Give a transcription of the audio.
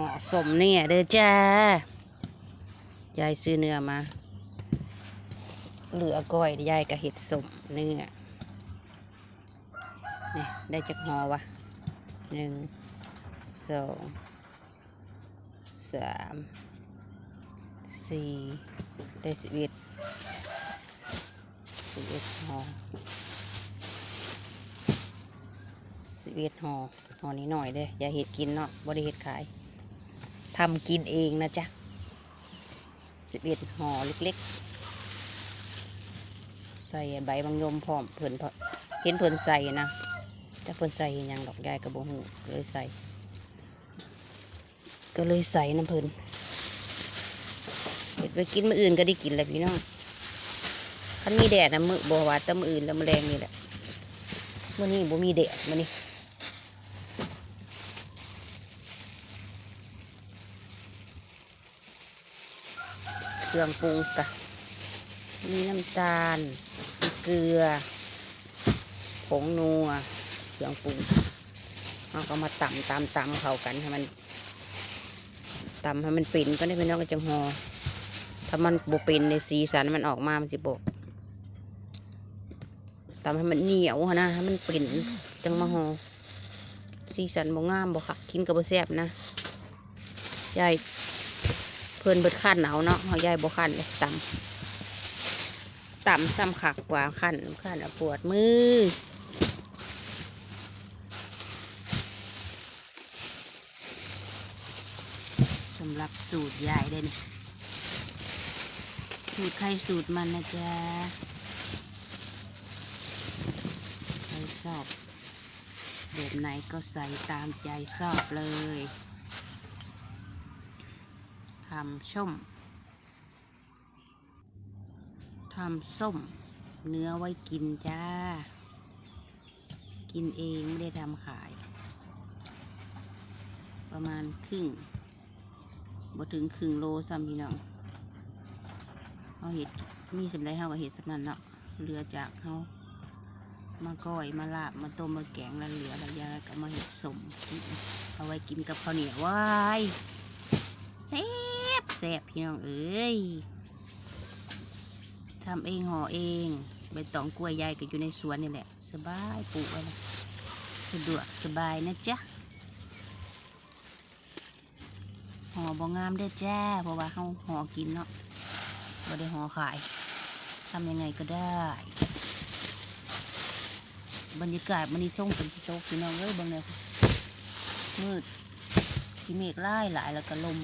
ห่อสมเนี่ยเด้อจ้ายายซื้อเนื้อมา เหลือก้อยยายก็เห็ดสมเนื้อนี่ได้จักห่อวะหนึ่งสองสามสี่ได้สิบเอ็ดสิบเอ็ดห่อสิบเอ็ดห่อห่อนี้หน่อยเด้ออย่าเห็ดกินเนาะบ่ได้เห็ดขาย ทำกินเองนะจ๊ะสิบเอ็ดห่อเล็กๆ ใส่ใบบางยมพร้อมเพิ่นเห็นเพิ่นใส่นะแต่เพิ่นใส่ยังดอกยายกระบอกหูเลยใส่ ก็เลยใส่น้ำเพิ่นเห็ดไปกินมื้ออื่นก็ได้กินแหละพี่น้องคันมีแดดนะมือบ่ว่าแต่มื้ออื่นแล้วมื้อแรงนี่แหละมื้อนี้บ่มีแดดมื้อนี้ เครื่องปรุงกะมีน้ำตาล เกลือ ผงนัว เครื่องปรุงเราก็มาตำตำตำเข้ากันให้มันตำให้มันเป็นก็ได้เป็นน้องก็จังหอถ้ามันบุเป็นในสีสันมันออกมา มันสิบกตำให้มันเหนียวนะให้มันเป็นจังมาหอสีสันบ่งามบ่คักกินกับบ่แซ่บนะยายเพิ่นเบิดขั้นเอาเนาะเฮายายบ่ขั้นเลยต่ำต่ำซ้ำขักกว่าขั้นขั้นปวดมือสำหรับสูตรยายเลยนี่สูตรใครสูตรมันนะจ๊ะใครชอบแบบไหนก็ใส่ตามใจชอบเลยำช่มทำส้ม เนื้อไว้กินจ้า กินเองไม่ได้ทำขาย ประมาณครึ่งบ่ถึงครึ่งโลซ้ำพี่น้องเอาเห็ดมีสำไรเฮากับเห็ดสำนันเนาะเหลือจากเฮามาก้อยมาลาบมาต้มมาแกงแล้วเหลือแล้วยาก็มาเห็ดสมเอาไว้กินกับข้าวเหนียวว้าย แซ่บพี่น้องเอ้ยทำเองห่อเองใบตองกล้วยยายก็อยู่ในสวนนี่แหละ สบายปลูกไว้เลยสะดวกสบายนะจ๊ะห่อบองามเด้อจ้าเพราะว่าเขาห่อกินเนาะบ่ได้ห่อขายทำยังไงก็ได้ บรรยากาศมันนี่ช่งเป็นโต๊ะพี่น้องเอ้ยบางเนี่ยมืดที่เมฆไล่หลายแล้วก็ลม